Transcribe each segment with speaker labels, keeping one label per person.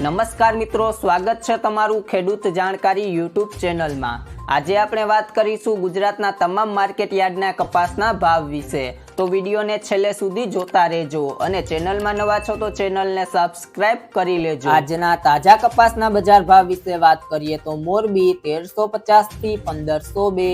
Speaker 1: નમસ્કાર મિત્રો, સ્વાગત છે તમારું ખેડૂત જાણકારી યુટ્યુબ ચેનલમાં. આજે આપણે વાત કરીશું ગુજરાતના તમામ માર્કેટ યાર્ડના કપાસના ભાવ વિશે. તો વિડીયોને છેલ્લે સુધી જોતા રહેજો અને ચેનલમાં નવા છો તો ચેનલને સબસ્ક્રાઇબ કરી લેજો. આજના તાજા કપાસના બજાર ભાવ વિશે વાત કરીએ તો મોરબી તેરસો પચાસથી પંદરસો બે,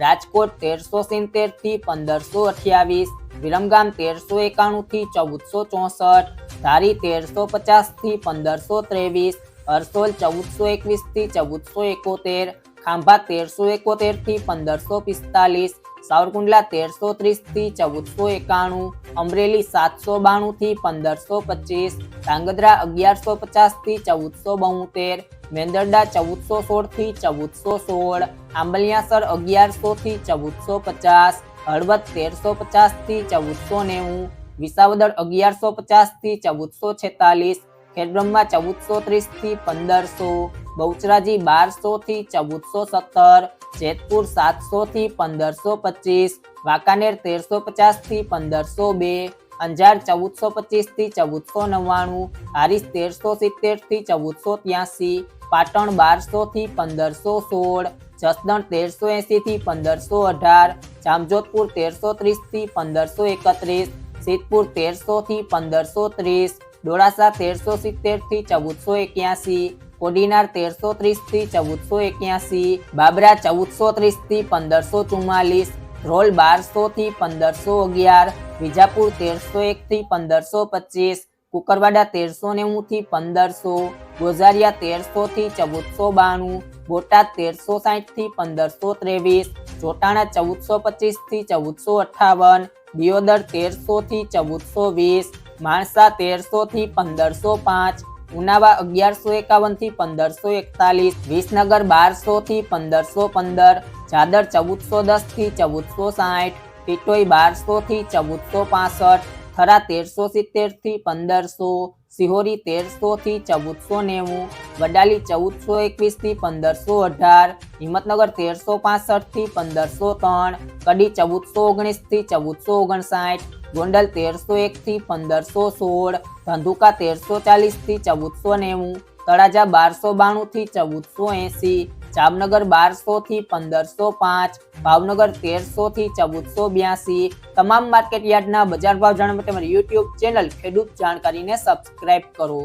Speaker 1: રાજકોટ તેરસો સિત્તેરથી પંદરસો અઠ્યાવીસ, વિરમગામ તેરસો એકાણું થી ચૌદસો ચોસઠ ધારી તેરસો પચાસથી પંદરસો ત્રેવીસ હરસોલ ચૌદસો એકવીસથી ચૌદસો એકોતેર, ખાંભા તેરસો એકોતેરથી પંદરસો પિસ્તાલીસ, સાવરકુંડલા તેરસો ત્રીસથી ચૌદસો એકાણું, અમરેલી સાતસો બાણું થી પંદરસો પચીસ, ધાંગધ્રા અગિયારસો પચાસથી ચૌદસો બોતેર મેંદરડા ચૌદસો સોળથી ચૌદસો સોળ, આંબલિયાસર અગિયારસો થી ચૌદસો પચાસ, હળવદ તેરસો પચાસથી ચૌદસો નેવું વિસાવદર અગિયારસો પચાસથી ચૌદસો છેતાલીસ, ખેડબ્રહ્મા ચૌદસો ત્રીસથી પંદરસો, બહુચરાજી બારસો થી ચૌદસો સત્તર, જેતપુર સાતસો થી પંદરસો પચીસ, વાંકાનેર તેરસો પચાસથી પંદરસો બે, અંજાર ચૌદસો પચીસથી ચૌદસો નવ્વાણું, હારીસ તેરસો સિત્તેરથી ચૌદસો ત્યાસી, પાટણ બારસો થી પંદરસો સોળ, જસદણ તેરસો એસી થી પંદરસો અઢાર, જામજોધપુર તેરસો ત્રીસથી પંદરસો એકત્રીસ સિદ્ધપુર તેરસો થી પંદરસો ત્રીસ, ડોળાસા તેરસો સિત્તેરથી ચૌદસો એક્યાસી, કોડીનાર તેરસો ત્રીસથી ચૌદસો એક્યાસી, બાબરા ચૌદસો ત્રીસથી પંદરસો ચુમ્માલીસ ધ્રોલ બારસો થી પંદરસો અગિયાર, વિજાપુર તેરસો એક થી પંદરસો પચીસ, કુકરવાડા તેરસો નેવું થી પંદરસો, ગોઝારિયા તેરસો થી ચૌદસો બાણું, બોટાદ તેરસો સાઠથી પંદરસો ત્રેવીસ ચોટાણા ચૌદસો પચીસથી ચૌદસો અઠાવન, દિયોદર તેરસો થી ચૌદસો વીસ, માણસા તેરસો થી પંદરસો પાંચ, ઉનાવા અગિયારસો એકાવનથી પંદરસો એકતાલીસ, વિસનગર બારસો થી પંદરસો પંદર ચાદર ચૌદસો દસથી ચૌદસો સાઠ, ટીટોઈ બારસો થી ચૌદસો પાસઠ, થરા તેરસો સિત્તેરથી પંદરસો સિહોરી તેરસો થી ચૌદસો નેવું, વડાલી ચૌદસો એકવીસથી પંદરસો અઢાર, હિંમતનગર તેરસો પાસઠથી પંદરસો ત્રણ, કડી ચૌદસો ઓગણીસથી ચૌદસો ઓગણસાઠ, ગોંડલ તેરસો એક થી પંદરસો સોળ, ધંધુકા તેરસો ચાલીસથી ચૌદસો નેવું, તળાજા બારસો બાણું થી ચૌદસો એંસી જામનગર બારસો થી પંદરસો પાંચ, ભાવનગર તેરસો થી ચૌદસો બ્યાસી. તમામ માર્કેટ યાર્ડના બજાર ભાવ જાણવા માટે મારી યુટ્યુબ ચેનલ ખેડૂત જાણકારીને સબસ્ક્રાઇબ કરો.